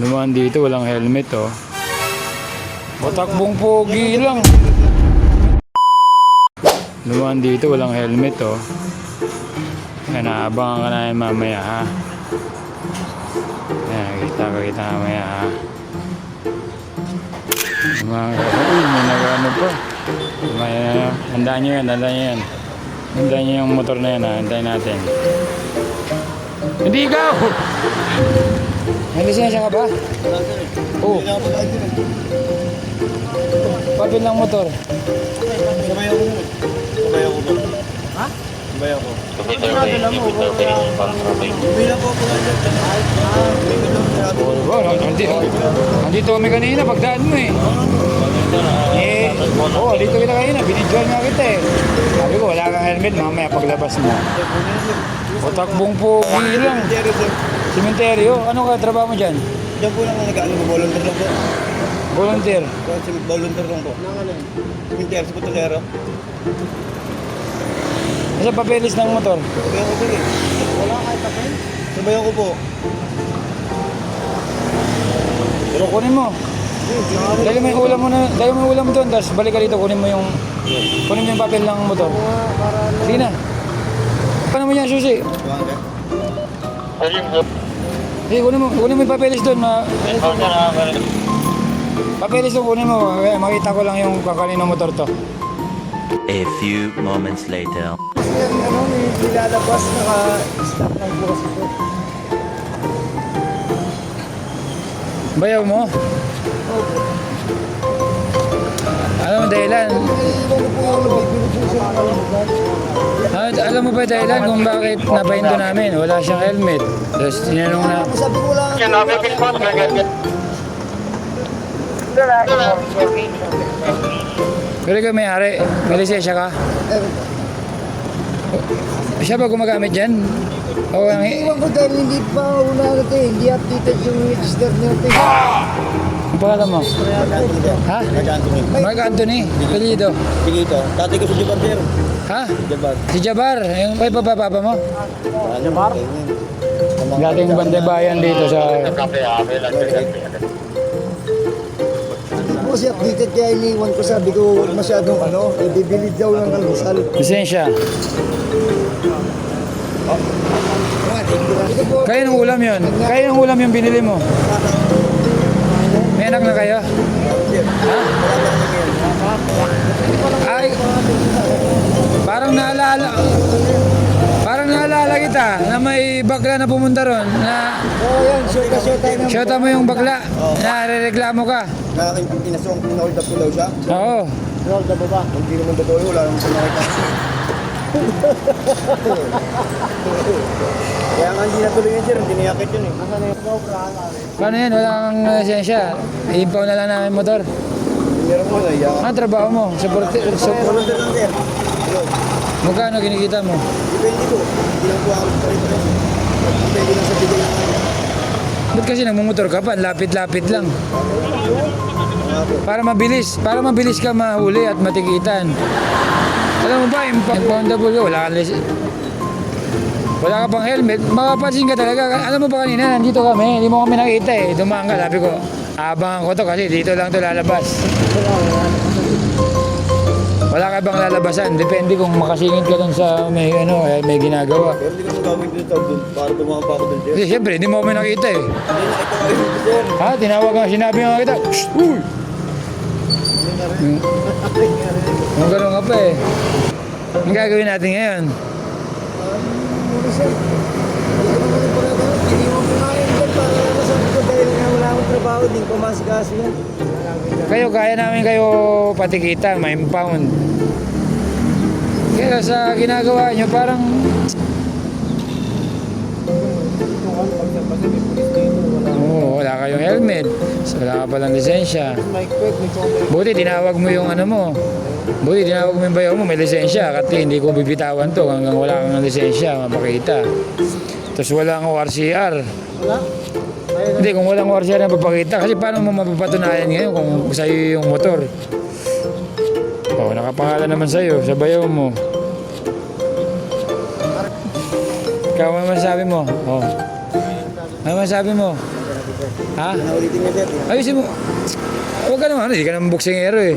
Dumaan dito, walang helmet oh. Patakbong pogi lang. Dumaan dito, walang helmet oh. Yan, naabangan ka namin mamaya ha. Yan, kita ka kita mamaya ha. Mga uy, may nagano pa. May, uh, handaan nyo yan, handaan nyo yan. Handaan nyo yung motor na yan ha, hantayin natin. Hindi ikaw! May lisensya ka ba? Oo. Oh. Papel ng motor. Sabay ako. Sabay ako ba? Ha? Sabay ako. Po Oh, nandito, nandito kami kanina, pagdaan mo eh. Eh, oo, oh, dito kita kanina, binidyoan nga kita eh. Sabi ko, wala kang helmet, mamaya paglabas mo. O takbong pogi lang. Sementeryo, ano ka trabaho mo dyan? Diyan po lang ako nag-ano, volunteer lang po. Volunteer. Kasi volunteer lang po. Nang ano? Volunteer sa Putulero. Nasa papeles ng motor. Sabay ako sir eh. Wala kahit papel? Sabay ako po. Pero kunin mo. Dali mo yung ulam mo na, dali mo yung ulam mo doon, tapos balik ka dito, kunin mo yung, kunin mo yung papel ng motor. Sige na. Paano mo yan, susi? Tuwang ka? Sige, kunin mo, kunin mo yung papeles doon. Ma, papeles doon, kunin mo. Eh, makita ko lang yung kakanino motor to. A few moments later. Kasi yan, ano, may nilalabas naka-stop lang po kasi po. Bayaw mo? Alam mo dahilan? Ano po nabibili po siya ng Ah, alam mo ba dahilan kung bakit napaindo namin? Wala siyang helmet. Tapos tinanong na, Sabi ko lang. pero ikaw may-ari, may lisensya ka? Siya ba gumagamit dyan? O ang Iwan ko dahil hindi pa una natin, hindi updated yung register niyo. ang pangalan mo? Ha? Mark Anthony, apelyido. Sige ito, tatay ko sa sir. Ha? Jabar. Si Jabar, yung may papapapa mo? Jabar? Dating bandebayan dito sa... Ako si updated kaya iniwan ko sabi ko masyadong ano, ibibili daw ng almusal. Lisensya. Kaya ng ulam yon. Kaya ng ulam yung binili mo. May anak na kayo? Ha? Ay, parang naalala, parang naalala kita na may bakla na pumunta ron na Oo oh, yan, sure ka sure tayo shota mo yung bakla na rereklamo ka. Nakakin pinasong pinold up ko daw siya. Oo. Pinold up ba? Hindi naman totoo yun, wala naman siya nakita. Kaya nga hindi natuloy yun sir, hindi niyakit yun eh. Nasaan yung Paano yan? Wala kang lisensya. I-impound na lang namin motor. Meron mo na iyak. Ano trabaho mo? Volunteer lang sir. Yun. magkano kinikita mo? Depende po. Hindi lang po ako. Depende sa bigay ng ano. Ba't kasi nagmumotor ka pa? Lapit-lapit lang. Para mabilis. Para mabilis ka mahuli at matikitan. Alam mo ba, imp- impoundable ka, wala kang Wala ka pang helmet, makapansin ka talaga. Alam mo ba kanina, nandito kami, hindi mo kami nakita eh. Dumaan ka, sabi ko, abangan ko to kasi dito lang to lalabas. Wala ka bang lalabasan? Depende kung makasingit ka dun sa may, ano, eh, may ginagawa. Pero hindi ko nang gawin dito doon para tumama pa ako doon. Kasi siyempre, hindi mo kami nakita eh. Hindi nakita ko yun sir. Ha? Tinawag nga, sinabi nga kita, Shh! Uy! Yung ganun ka pa eh. Ang gagawin natin ngayon? Ano sir? Hindi ko naman yung pagkakaroon. Iniwan ko nga yun dyan para nasabi ko dahil nga wala akong masikaso yan. Kayo, kaya namin kayo patikitan, may impound. Kaya sa ginagawa nyo, parang Oo, wala kayong helmet. So, wala ka palang lisensya. Buti tinawag mo yung ano mo. Buti tinawag mo yung bayaw mo, may lisensya. Kasi hindi ko bibitawan to hanggang wala kang lisensya, mapakita. Tapos walang ORCR. Wala? Hindi, kung walang ORCR na papakita, kasi paano mo mapapatunayan ngayon kung sa'yo yung motor? Oh, nakapangalan naman sa'yo, sa bayaw mo. Ikaw, ano masasabi mo? Oh. Ano masasabi mo? Ha? Ayusin mo. Huwag ka naman, hindi ka naman boksingero eh.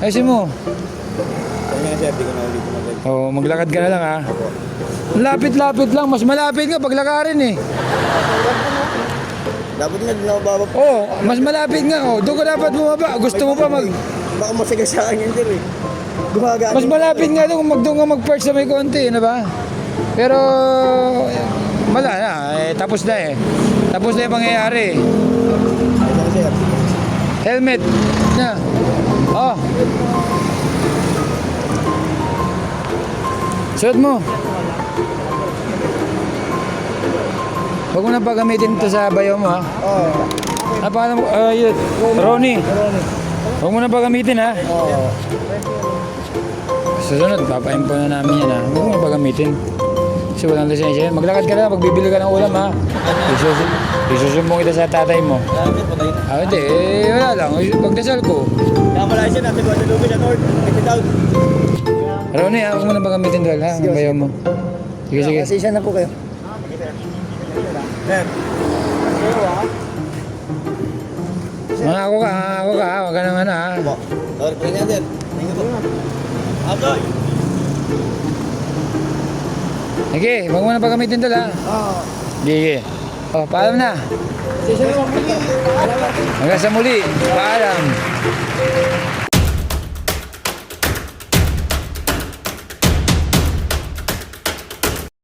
Ayusin mo. Sir. Oh, maglakad ka na lang ha. Lapit-lapit lang, mas malapit nga paglakarin eh. Dapat nga, din ako bababa. Oh, mas malapit nga oh. Doon ka dapat bumaba. Gusto mo pa mag Baka masagasaan yan, sir, eh. Gumagaan. Mas malapit nga doon kung mag doon ka mag-park sa may konti, ano ba? Pero wala na, eh, tapos na eh. Tapos na yung pangyayari. Helmet na. Oh. Suot mo. Huwag mo na pa gamitin ito sa bayo mo ha. Oo. Ah, pangalan mo, ah, yun, Ronnie. Huwag mo na pa gamitin ha. Oo. Susunod, papaimpon na namin yan ha. Huwag mo na pa gamitin. Kasi walang lisensya yan. Maglakad ka na, magbibili ka ng ulam ha. Isusum isusumbong kita sa tatay mo. Dami, patay. Ah, hindi. Eh, wala lang. Pagdasal ko. Kamala siya, nasa Guadalupe na. Exit out. Ronnie? Huwag mo na pa gamitin doon ha. Ang bayo mo. Sige, sige. Kasi siya na po kayo. Sir. Mga ako ka, ha? ako ka, ha? Huwag ka naman ha. Sorry po nga, sir. Thank you po. Ato. Sige, huwag mo na pa gamitin doon ha. Oo. Sige. Oh, paalam na. Hanggang sa muli. Paalam.